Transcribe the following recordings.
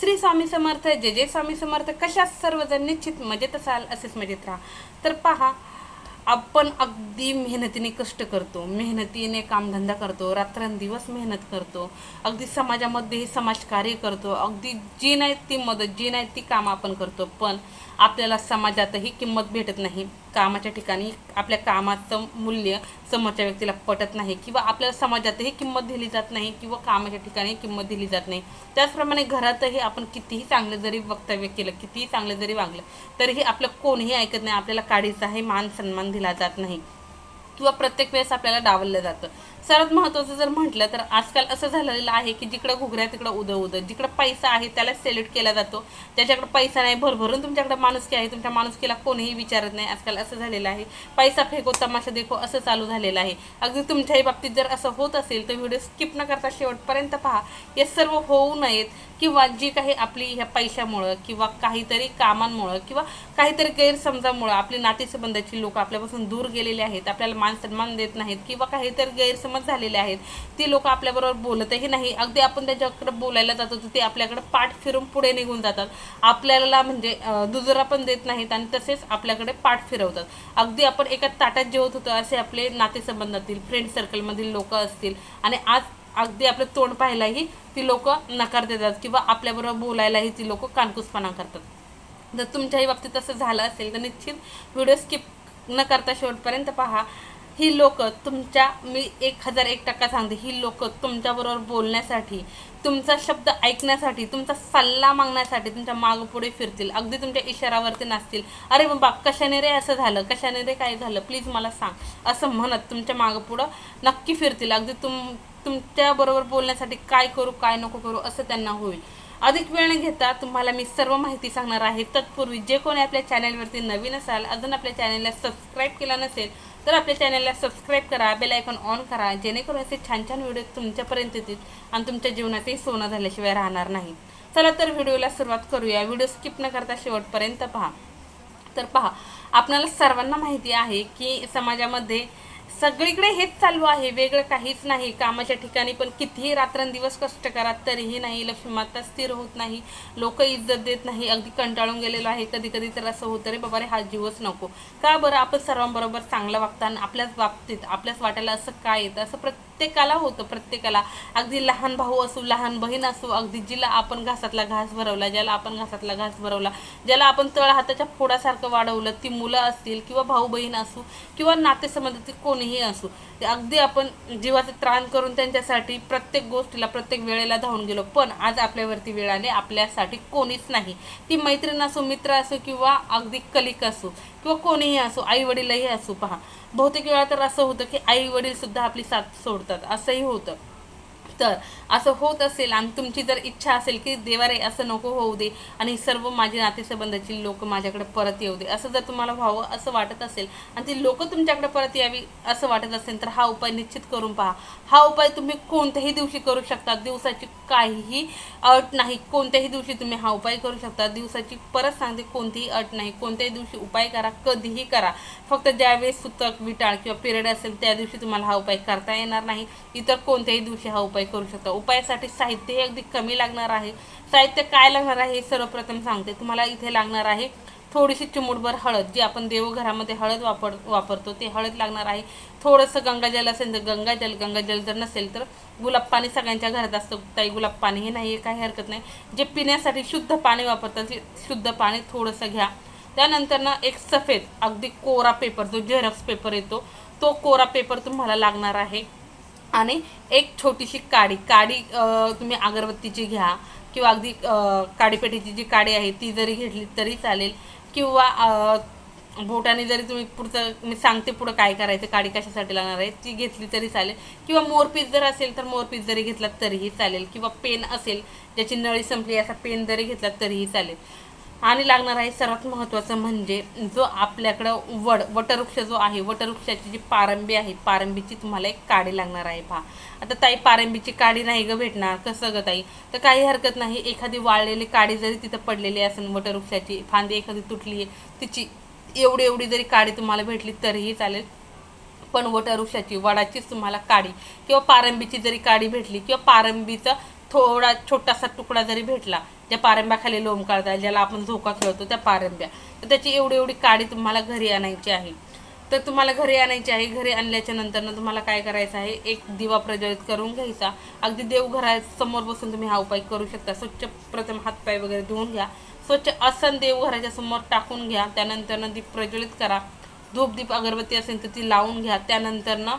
श्री स्वामी समर्थ जे जे स्वामी समर्थ कशा सर्वजण निश्चित मजेत असाल असेच मजेत राहा. तर पहा आपण अगदी मेहनतीने कष्ट करतो मेहनतीने कामधंदा करतो रात्रंदिवस मेहनत करतो अगदी समाजामध्ये समाजकार्य करतो अगदी जी नाही ती मदत जी नाही ती कामं आपण करतो पण आपल्याला समाजातही किंमत भेटत नाही. कामाच्या ठिकाणी आपल्या कामाचं मूल्य समोरच्या व्यक्तीला पटत नाही किंवा आपल्याला समाजातही किंमत दिली जात नाही किंवा कामाच्या ठिकाणी किंमत दिली जात नाही. त्याचप्रमाणे घरातही आपण कितीही चांगलं जरी वक्तव्य केलं कितीही चांगलं जरी वागलं तरीही आपलं कोणीही ऐकत नाही आपल्याला काडीचाही मान सन्मान दिला जात नाही. किंवा प्रत्येक वेळेस आपल्याला डावललं जातं. सर्वात महत्त्वाचं जर म्हटलं तर आजकाल असं झालेलं आहे की जिकडं घुगऱ्या तिकडं उदं उदं. जिकडं पैसा आहे त्याला सेल्यूट केला जातो. ज्याच्याकडे पैसा नाही भरभरून तुमच्याकडे माणुसकी आहे. तुमच्या माणुसकीला कोणीही विचारत नाही आजकाल असं झालेलं आहे. पैसा फेको तमाशा देखो असं चालू झालेलं आहे. अगदी तुमच्याही बाबतीत जर असं होत असेल तर व्हिडिओ स्किप न करता शेवटपर्यंत पहा. हे सर्व होऊ नयेत. किंवा जी काही आपली ह्या पैशामुळं किंवा काहीतरी कामांमुळं किंवा काहीतरी गैरसमजामुळं आपली नातेसंबंधाची लोक आपल्यापासून दूर गेलेले आहेत आपल्याला मान सन्मान देत नाहीत किंवा काहीतरी गैरसमज झालेले आहेत ती लोक आपल्याबरोबर बोलतही नाही. अगदी आपण त्याच्याकडे बोलायला जातो तर ते आपल्याकडे पाठ फिरून पुढे निघून जातात. आपल्याला म्हणजे दुजरा पण देत नाहीत आणि तसेच आपल्याकडे पाठ फिरवतात. अगदी आपण एका ताटात जेवत होतो असे आपले नातेसंबंधातील फ्रेंड सर्कलमधील लोक असतील. आणि आज अगदी आपलं तोंड पाहायलाही ती लोक नकार देतात किंवा आपल्याबरोबर बोलायलाही ती लोक कानकुसपणा करतात. जर तुमच्याही बाबतीत असं झालं असेल तर निश्चित व्हिडिओ स्किप न करता शेवटपर्यंत पहा. ही लोक तुमच्या मी एक हजार एक टक्का सांगते ही लोक तुमच्याबरोबर बोलण्यासाठी तुमचा शब्द ऐकण्यासाठी तुमचा सल्ला मागण्यासाठी तुमच्या मागपुढे फिरतील. अगदी तुमच्या इशारावरती नसतील अरे बाबा कशाने रे असं झालं? कशाने रे काय झालं? प्लीज मला सांग. असं म्हणत तुमच्या मागपुढं नक्की फिरतील. अगदी तुम तुमच्याबरोबर बोलण्यासाठी काय करू काय नको करू असं त्यांना होईल. अधिक वेळ न घेता तुम्हाला मी सर्व माहिती सांगणार आहे. तत्पूर्वी जे कोणी आपल्या चॅनलवरती नवीन असाल अजून आपल्या चॅनलला सबस्क्राईब केला नसेल तर आपल्या चॅनलला सबस्क्राईब करा बेल आयकॉन ऑन करा जेणेकरून असे छान छान व्हिडिओ तुमच्यापर्यंत येतील आणि तुमच्या जीवनातही सोनं झाल्याशिवाय राहणार नाही. चला तर व्हिडिओला सुरुवात करूया. व्हिडिओ स्किप न करता शेवटपर्यंत पहा. तर पहा आपल्याला सर्वांना माहिती आहे की समाजामध्ये सगळीकडे हेच चालू आहे. वेगळं काहीच नाही. कामाच्या ठिकाणी पण कितीही रात्रंदिवस कष्ट करा तरीही नाही. लक्ष्मी माता स्थिर होत नाही. लोक इज्जत देत नाही. अगदी कंटाळून गेलेलो आहे. कधी कधी तर असं होतं रे बाबा रे हा जीवच नको. का बरं? आपण सर्वांबरोबर चांगलं वागताना आपल्याच बाबतीत आपल्याच वाट्याला असं काय येतं? असं प्रत्येकाला होतं प्रत्येकाला. अगदी लहान भाऊ असू लहान बहीण असू अगदी जिला आपण घासातला घास भरवला ज्याला आपण घासातला घास भरवला ज्याला आपण तळ हाताच्या फोडासारखं वाढवलं ती मुलं असतील किंवा भाऊ बहीण असू किंवा नातेसंबंधातील कोणीही असो. ते अगदी आपण जीवाचं त्राण करून त्यांच्यासाठी प्रत्येक गोष्टीला प्रत्येक वेळेला धावून गेलो. पण आज आपल्यावरती वेळ आली आपल्यासाठी कोणीच नाही. ती मैत्रीण असो मित्र असो किंवा अगदी कलिक असो किंवा कोणीही असो आई वडीलही असो पहा. बहुतेक वेळा तर असं होतं की आई वडील सुद्धा आपली साथ सोडतात. असंही होतं. तर असं होत असेल आणि तुमची जर इच्छा असेल की देवा रे असं नको होऊ दे आणि सर्व माझे नातेसंबंधाची लोक माझ्याकडे परत येऊ दे असं जर तुम्हाला व्हावं असं वाटत असेल आणि ती लोक तुमच्याकडे परत यावी असं वाटत असेल तर हा उपाय निश्चित करून पहा. हा उपाय तुम्ही कोणत्याही दिवशी करू शकता. दिवसाची काहीही अट नाही. कोणत्याही दिवशी तुम्ही हा उपाय करू शकता. दिवसाची परत सांगते कोणतीही अट नाही. कोणत्याही दिवशी उपाय करा कधीही करा. फक्त ज्यावेळेस सुतक विटाळ किंवा पिरियड असेल त्या दिवशी तुम्हाला हा उपाय करता येणार नाही. इतर कोणत्याही दिवशी हा उपाय करू शकता. उपायासाठी साहित्य हे अगदी कमी लागणार आहे. साहित्य काय लागणार आहे हे सर्वप्रथम सांगते. तुम्हाला इथे लागणार आहे थोडीशी चिमूटभर हळद जी आपण देवघरामध्ये हळद वापर वापरतो ते हळद लागणार आहे. थोडंसं गंगाजल असेल तर गंगाजल गंगाजल जर नसेल तर गुलाब पाणी सगळ्यांच्या घरात असतं. काही गुलाब पाणी हे नाही आहे काही हरकत नाही. जे पिण्यासाठी शुद्ध पाणी वापरतात ते शुद्ध पाणी थोडंसं घ्या. त्यानंतर ना एक सफेद अगदी कोरा पेपर जो झेरॉक्स पेपर येतो तो कोरा पेपर तुम्हाला लागणार आहे. आणि एक छोटीशी काडी काडी तुम्ही अगरबत्तीची घ्या किंवा अगदी काडीपेटीची जी काडी आहे ती जरी घेतली तरी चालेल. किंवा बोटाने जरी तुम्ही पुढचं मी सांगते पुढं काय करायचं काडी कशासाठी लागणार आहे ती घेतली तरी चालेल. किंवा मोरपीस जर असेल तर मोरपीस जरी घेतला तरीही चालेल. किंवा पेन असेल ज्याची नळी संपली असा पेन जरी घेतला तरीही चालेल. आणि लागणार आहे सर्वात महत्त्वाचं म्हणजे जो आपल्याकडं वड वटवृक्ष जो आहे वटवृक्षाची जी पारंबी आहे पारंबीची तुम्हाला एक काडी लागणार आहे पहा. आता ताई पारंबीची काडी नाही ग भेटणार. कसं ग ताई? तर काही हरकत नाही. एखादी वाळलेली काडी जरी तिथं पडलेली असेल वटवृक्षाची फांदी एखादी तुटली आहे तिची एवढी एवढी जरी काडी तुम्हाला भेटली तरीही चालेल. पण वटवृक्षाची वडाचीच तुम्हाला काडी किंवा पारंबीची जरी काडी भेटली किंवा पारंबीचं थोडा छोटासा तुकडा जरी भेटला ज्या पारंब्याखाली लोम काढतात ज्याला आपण झोका खेळतो त्या पारंब्या. तर त्याची एवढी एवढी काडी तुम्हाला घरी आणायची आहे. तर तुम्हाला घरी आणायची आहे घरी आणल्याच्या नंतर तुम्हाला काय करायचं आहे एक दिवा प्रज्वलित करून घ्यायचा. अगदी देवघरासमोर बसून तुम्ही हा उपाय करू शकता. स्वच्छ प्रथम हातपाय वगैरे धुवून घ्या. स्वच्छ आसन देवघराच्या समोर टाकून घ्या. त्यानंतर दीप प्रज्वलित करा. धूप दीप अगरबत्ती असेल तर ती लावून घ्या. त्यानंतर ना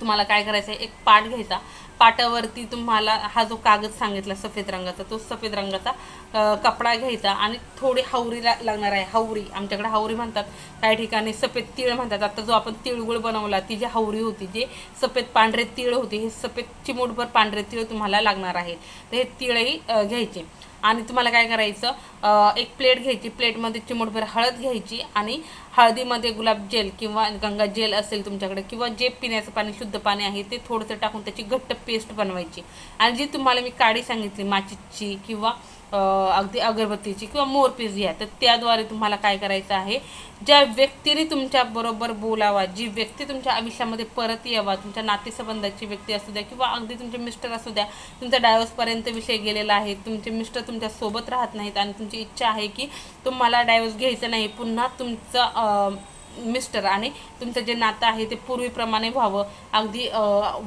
तुम्हाला काय करायचं आहे एक पाट घ्यायचा. पाटावरती तुम्हाला हा जो कागद सांगितला सफेद रंगाचा तो सफेद रंगाचा कपडा घ्यायचा आणि थोडी हावरीला लागणार आहे. हावरी आमच्याकडे हावरी म्हणतात. काही ठिकाणी सफेद तीळ म्हणतात. आता जो आपण तिळगुळ बनवला ती जी हावरी होती जे सफेद पांढरे तीळ होते हे सफेद चिमूटभर पांढरे तीळ तुम्हाला लागणार आहे. तर हे तिळही घ्यायचे. आणि तुम्हाला काय करायचं एक प्लेट घ्यायची. प्लेटमध्ये चिमूटभर हळद घ्यायची आणि हळदीमध्ये गुलाब जेल किंवा गंगा जेल असेल तुमच्याकडे किंवा जे पिण्याचं पाणी शुद्ध पाणी आहे ते थोडंसं टाकून त्याची घट्ट पेस्ट बनवायची. आणि जी तुम्हाला मी काडी सांगितली माचीची किंवा अगदी अगरबत्तीची किंवा मोरपीस घ्या तर त्याद्वारे तुम्हाला काय करायचं आहे ज्या व्यक्तीने तुमच्याबरोबर बोलावा जी व्यक्ती तुमच्या आयुष्यामध्ये परत यावा तुमच्या नातेसंबंधाची व्यक्ती असू द्या किंवा अगदी तुमचे मिस्टर असू द्या तुमचा डायव्हर्सपर्यंत विषय गेलेला आहे तुमचे मिस्टर तुमच्यासोबत राहत नाहीत आणि तुमची इच्छा आहे की तुम्हाला डायव्हर्स घ्यायचं नाही पुन्हा तुमचं मिस्टर आणि तुमचं जे नातं आहे ते पूर्वीप्रमाणे व्हावं. अगदी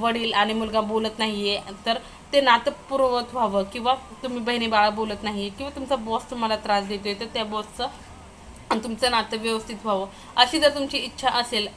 वडील आणि मुलगा बोलत नाही आहे तर ते नातं पूर्ववत व्हावं. किंवा तुम्ही बहिणी बाळा बोलत नाही किंवा तुमचा बॉस तुम्हाला त्रास देतोय तर त्या बॉसचं तुमचं नातं व्यवस्थित व्हावं. अशी जर तुमची इच्छा असेल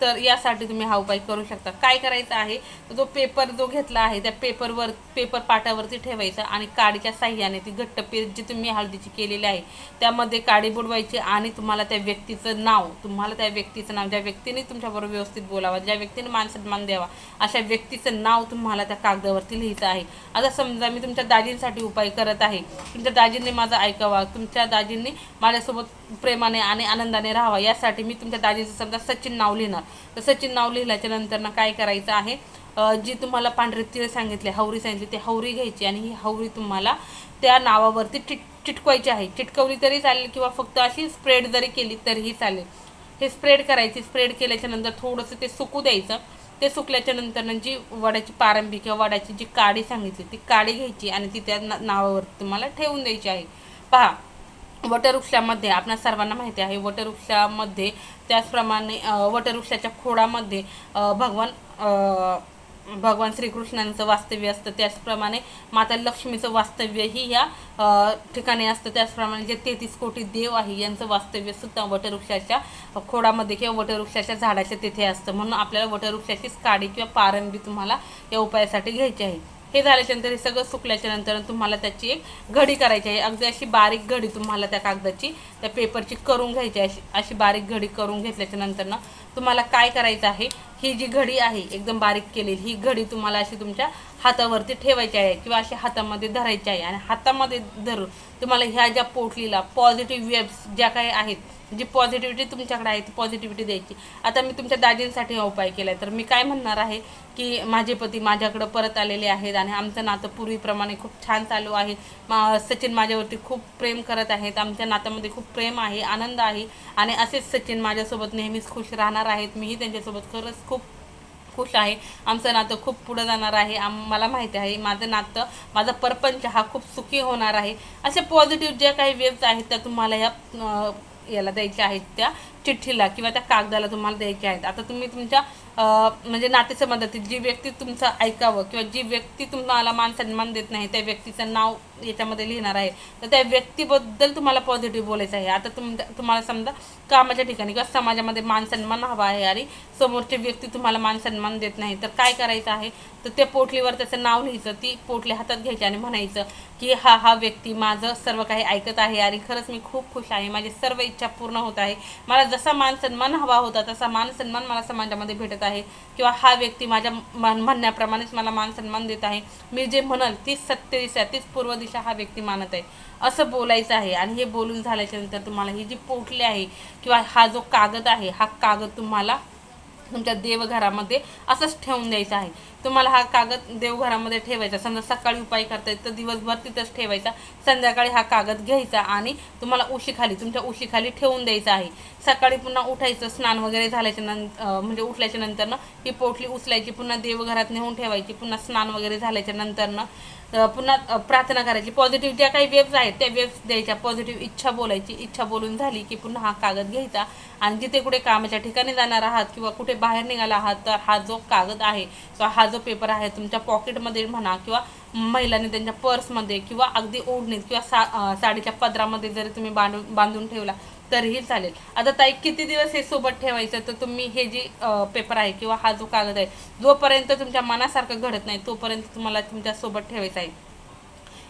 तर यासाठी तुम्ही हा उपाय करू शकता. काय करायचं आहे? तर जो पेपर जो घेतला आहे त्या पेपरवर पेपर पाटावरती ठेवायचा आणि काडीच्या साह्याने ती घट्ट पेज जी तुम्ही हळदीची केलेली आहे त्यामध्ये काडी बुडवायची आणि तुम्हाला त्या व्यक्तीचं नाव तुम्हाला त्या व्यक्तीचं नाव ज्या व्यक्तीने तुमच्याबरोबर व्यवस्थित बोलावा ज्या व्यक्तीने मान सन्मान द्यावा अशा व्यक्तीचं नाव तुम्हाला त्या कागदावरती लिहायचं आहे. आता समजा मी तुमच्या दाजींसाठी उपाय करत आहे. तुमच्या दाजींनी माझं ऐकावा तुमच्या दाजींनी माझ्यासोबत प्रेमाने आणि आनंदाने राहावा यासाठी मी तुमच्या दाजीचं समजा सचिन नाव लिहिणार. तर सचिन नाव लिहिल्याच्या नंतर ना काय करायचं आहे? जी तुम्हाला पांढरे तीळ सांगितले हवरी सांगितली ती हवरी घ्यायची आणि ही हवरी तुम्हाला त्या नावावरती चिट चिटकवायची आहे. चिटकवली तरी चालेल किंवा फक्त अशी स्प्रेड जरी केली तरीही चालेल. हे स्प्रेड करायची स्प्रेड केल्याच्यानंतर थोडंसं ते सुकू द्यायचं. ते सुकल्याच्या नंतर जी वड्याची पारंबी किंवा वड्याची जी काडी सांगितली ती काडी घ्यायची आणि ती त्या नावावरती नावावर तुम्हाला ठेवून द्यायची आहे. पहा वटवृक्षामध्ये आपल्या सर्वांना माहिती आहे वटवृक्षामध्ये त्याचप्रमाणे वटवृक्षाच्या खोडामध्ये भगवान भगवान श्रीकृष्णांचं वास्तव्य असतं. त्याचप्रमाणे माता लक्ष्मीचं वास्तव्यही या ठिकाणी असतं. त्याचप्रमाणे जे तेहतीस कोटी देव आहे यांचं वास्तव्य सुद्धा वटवृक्षाच्या खोडामध्ये किंवा वटवृक्षाच्या झाडाच्या तिथे असतं. म्हणून आपल्याला वटवृक्षाचीच काडी किंवा पारंबी तुम्हाला या उपायासाठी घ्यायची आहे. हे झाल्याच्यानंतर हे सगळं सुकल्याच्या नंतर तुम्हाला त्याची एक घडी करायची आहे. अगदी अशी बारीक घडी तुम्हाला त्या कागदाची त्या पेपरची करून घ्यायची आहे. अशी अशी बारीक घडी करून घेतल्याच्या नंतर ना तुम्हाला काय करायचं आहे? ही जी घडी आहे एकदम बारीक केलेली ही घडी तुम्हाला अशी तुमच्या हातावरती ठेवायची आहे किंवा अशी हातामध्ये धरायची आहे. आणि हातामध्ये धरून तुम्हाला ह्या ज्या पोटलीला पॉझिटिव्ह वेब्स ज्या काही आहेत जी पॉझिटिव्हिटी तुमच्याकडे आहे ती पॉझिटिव्हिटी द्यायची. आता मी तुमच्या दाजींसाठी हा उपाय केला आहे तर मी काय म्हणणार आहे की माझे पती माझ्याकडं परत आलेले आहेत आणि आमचं नातं पूर्वीप्रमाणे खूप छान चालू आहे. मा सचिन माझ्यावरती खूप प्रेम करत आहेत. आमच्या नात्यामध्ये खूप प्रेम आहे आनंद आहे. आणि असेच सचिन माझ्यासोबत नेहमीच खुश राहणार आहेत. मीही त्यांच्यासोबत खरंच खूप खुश आहे. आमचं नातं खूप पुढं जाणार आहे. आम मला माहिती आहे माझं नातं माझा परपंच हा खूप सुखी होणार आहे. असे पॉझिटिव्ह ज्या काही वेव्स आहेत त्या तुम्हाला या याला द्यायच्या आहेत त्या चिठ्ठीला किंवा त्या कागदाला तुम्हाला द्यायच्या आहेत. आता तुम्ही तुमच्या म्हणजे नातेसंबंधातील जी व्यक्ती तुमचं ऐकावं किंवा जी व्यक्ती तुम्हाला मान सन्मान देत नाही त्या व्यक्तीचं नाव याच्यामध्ये लिहिणार आहे. तर त्या व्यक्तीबद्दल तुम्हाला पॉझिटिव्ह बोलायचं आहे. आता तुम तुम्हाला समजा कामाच्या ठिकाणी किंवा समाजामध्ये मान सन्मान हवा आहे आणि समोरची व्यक्ती तुम्हाला मान सन्मान देत नाही तर काय करायचं आहे? तर त्या पोटलीवर त्याचं नाव लिहायचं ती पोटली हातात घ्यायची आणि म्हणायचं की हा हा व्यक्ती माझं सर्व काही ऐकत आहे आणि खरंच मी खूप खुश आहे. माझी सर्व इच्छा पूर्ण होत आहे. मला जसा मान सन्मान हवा होता तसा मान सन्मान मला समाजामध्ये भेटत आहे. किंवा हा व्यक्ती माझ्या मान म्हणण्याप्रमाणेच मला मान सन्मान देत आहे. मी जे म्हणाल तीच सत्य दिशा तीच पूर्व दिशा हा व्यक्ती मानत आहे. असं बोलायचं आहे आणि हे बोलून झाल्याच्यानंतर तुम्हाला ही जी पोटली आहे किंवा हा जो कागद आहे हा कागद तुम्हाला तुमच्या देवघरामध्ये असंच ठेवून द्यायचा आहे. तुम्हाला हा कागद देवघरामध्ये ठेवायचा. समजा सकाळी उपाय करताय तर दिवसभर तिथंच ठेवायचा. संध्याकाळी हा कागद घ्यायचा आणि तुम्हाला उशीखाली तुमच्या उशीखाली ठेवून द्यायचा आहे. सकाळी पुन्हा उठायचं स्नान वगैरे झाल्याच्यानंतर म्हणजे उठल्याच्या नंतर ही पोटली उचलायची पुन्हा देवघरात नेऊन ठेवायची पुन्हा स्नान वगैरे झाल्याच्या नंतरनं पुन्हा प्रार्थना करायची. पॉझिटिव्ह ज्या काही वेव्स आहेत त्या वेव्स द्यायच्या. पॉझिटिव्ह इच्छा बोलायची. इच्छा बोलून झाली की पुन्हा हा कागद घ्यायचा. आणि जिथे कुठे कामाच्या ठिकाणी जाणार आहात किंवा कुठे बाहेर निघाला आहात तर हा जो कागद आहे किंवा हा जो पेपर आहे तुमच्या पॉकेटमध्ये म्हणा किंवा महिलांनी त्यांच्या पर्समध्ये किंवा अगदी ओढणीत किंवा सा साडीच्या पदरामध्ये जरी तुम्ही बांधून बांधून ठेवला तरीही चालेल. आता ताई किती दिवस हे सोबत ठेवायचं? तर तुम्ही हे जे पेपर आहे किंवा हा जो कागद आहे जोपर्यंत तुमच्या मनासारखं घडत नाही तोपर्यंत तुम्हाला तुमच्यासोबत ठेवायचा आहे.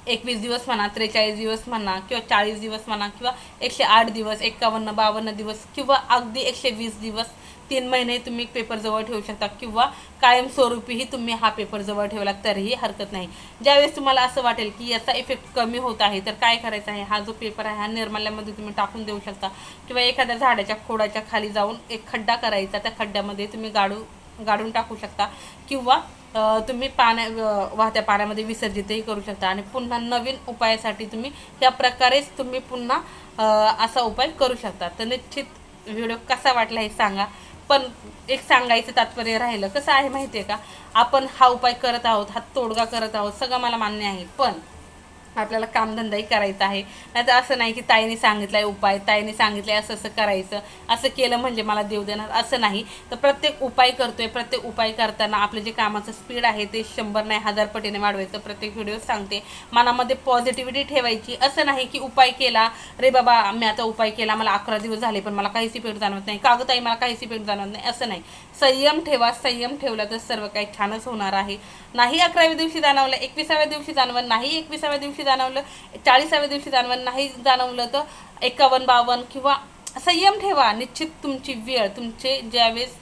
एकवीस दिवस म्हणा त्रेचाळीस दिवस म्हणा किंवा चाळीस दिवस म्हणा किंवा एकशे आठ दिवस एकावन्न बावन्न दिवस किंवा अगदी एकशे वीस दिवस तीन महिने तुम्ही पेपर जवळ ठेवू शकता किंवा कायमस्वरूपीही तुम्ही हा पेपर जवळ ठेवला तरीही हरकत नाही. ज्यावेळेस तुम्हाला असं वाटेल की याचा इफेक्ट कमी होत आहे तर काय करायचं आहे? हा जो पेपर आहे हा निर्माल्यामध्ये तुम्ही टाकून देऊ शकता. किंवा एखाद्या झाडाच्या खोडाच्या खाली जाऊन एक खड्डा करायचा त्या खड्ड्यामध्ये तुम्ही गाडू गाडून टाकू शकता. किंवा तुम्ही पाण्या वाहत्या पाण्यामध्ये विसर्जितही करू शकता. आणि पुन्हा नवीन उपायासाठी तुम्ही या प्रकारेच तुम्ही पुन्हा असा उपाय करू शकता. तर निश्चित व्हिडिओ कसा वाटला हे सांगा. पण एक सांगायचं तात्पर्य राहिलं. कसं आहे माहिती आहे का? आपण हा उपाय करत आहोत हा तोडगा करत आहोत सगळं मला मान्य आहे. पण आपल्याला कामधंदाही करायचा आहे. नाही तर असं नाही की ताईने सांगितलं आहे उपाय ताईने सांगितलं आहे असं असं करायचं. असं केलं म्हणजे मला देव देणार असं नाही. तर प्रत्येक उपाय करतो आहे प्रत्येक उपाय करताना आपलं जे कामाचं स्पीड आहे ते शंभर नाही हजार पटीने वाढवायचं. प्रत्येक व्हिडिओ सांगते. मनामध्ये पॉझिटिव्हिटी ठेवायची. असं नाही की उपाय केला रे बाबा मी आता उपाय केला मला अकरा दिवस झाले पण मला काहीच इफेक्ट जाणवत नाही. कागताई मला काहीच इफेक्ट जाणवत नाही. असं नाही. संयम ठेवा संयम ठेवला तर सर्व काही छानच होणार आहे. नाही अकराव्या दिवशी जाणवलं एकविसाव्या दिवशी जाणवलं नाही एकविसाव्या दिवशी जाणवलं चाळीसाव्या दिवशी जाणवलं नाही जाणवलं तर एकावन्न बावन्न किंवा संयम ठेवा. निश्चित तुमची वेळ तुमचे ज्यावेळेस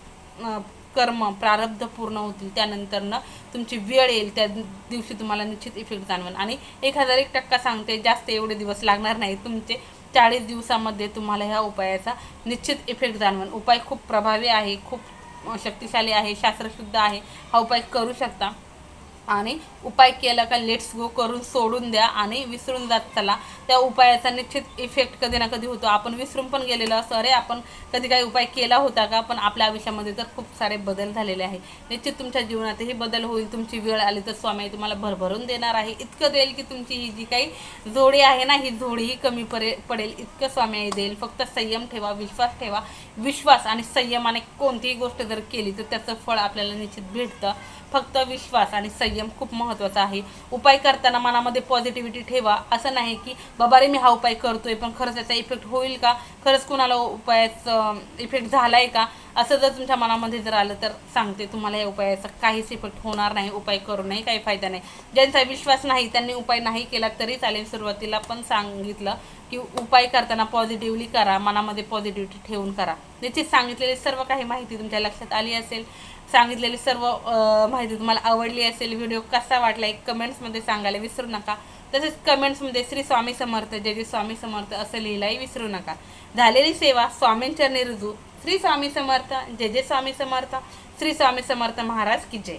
कर्म प्रारब्ध पूर्ण होतील त्यानंतरनं तुमची वेळ येईल त्या दिवशी तुम्हाला निश्चित इफेक्ट जाणवेल. आणि एक हजार एक टक्का सांगते जास्त एवढे दिवस लागणार नाही. तुमचे चाळीस दिवसामध्ये तुम्हाला ह्या उपायाचा निश्चित इफेक्ट जाणवेल. उपाय खूप प्रभावी आहे खूप शक्तिशाली आहे शास्त्रशुद्ध आहे. हा उपाय करू शकता. आणि उपाय केला का लेट्स गो करून सोडून द्या आणि विसरून जात चला. त्या उपायाचा निश्चित इफेक्ट कधी ना कधी होतो. आपण विसरून पण गेलेलो असतो. अरे आपण कधी काही उपाय केला होता का? पण आपल्या आयुष्यामध्ये तर खूप सारे बदल झालेले आहे. निश्चित तुमच्या जीवनातही बदल होईल. तुमची वेळ आली तर स्वामी तुम्हाला भरभरून देणार आहे. इतकं देईल की तुमची ही जी काही जोडी आहे ना ही जोडीही कमी परे पडेल. इतकं स्वामी देईल. फक्त संयम ठेवा विश्वास ठेवा. विश्वास आणि संयमाने कोणतीही गोष्ट जर केली तर त्याचं फळ आपल्याला निश्चित भेटतं. फक्त विश्वास आणि संयम खूप महत्त्वाचा आहे. उपाय करताना मनामध्ये पॉझिटिव्हिटी ठेवा. असं नाही की बाबा रे मी हा उपाय करतोय पण खरंच याचा इफेक्ट होईल का? खरंच कुणाला उपायाचं इफेक्ट झालाय का? असं जर तुमच्या मनामध्ये जर आलं तर सांगते तुम्हाला या उपायाचा काहीच इफेक्ट होणार नाही. उपाय करूनही काही फायदा नाही. ज्यांचा विश्वास नाही त्यांनी उपाय नाही केला तरी चालेल. सुरुवातीला पण सांगितलं. की उपाय करताना पॉझिटिव्हली करा मनामध्ये पॉझिटिव्हिटी ठेवून करा. निश्चित सांगितलेली सर्व काही माहिती तुमच्या लक्षात आली असेल. सांगितलेली सर्व माहिती तुम्हाला आवडली असेल. व्हिडिओ कसा वाटला एक कमेंट्समध्ये सांगायला विसरू नका. तसेच कमेंट्समध्ये श्री स्वामी समर्थ जय जय स्वामी समर्थ असं लिहिलाही विसरू नका. झालेली सेवा स्वामींच्या रुजू श्री स्वामी समर्थ जय जय स्वामी समर्थ श्री स्वामी समर्थ महाराज की जय.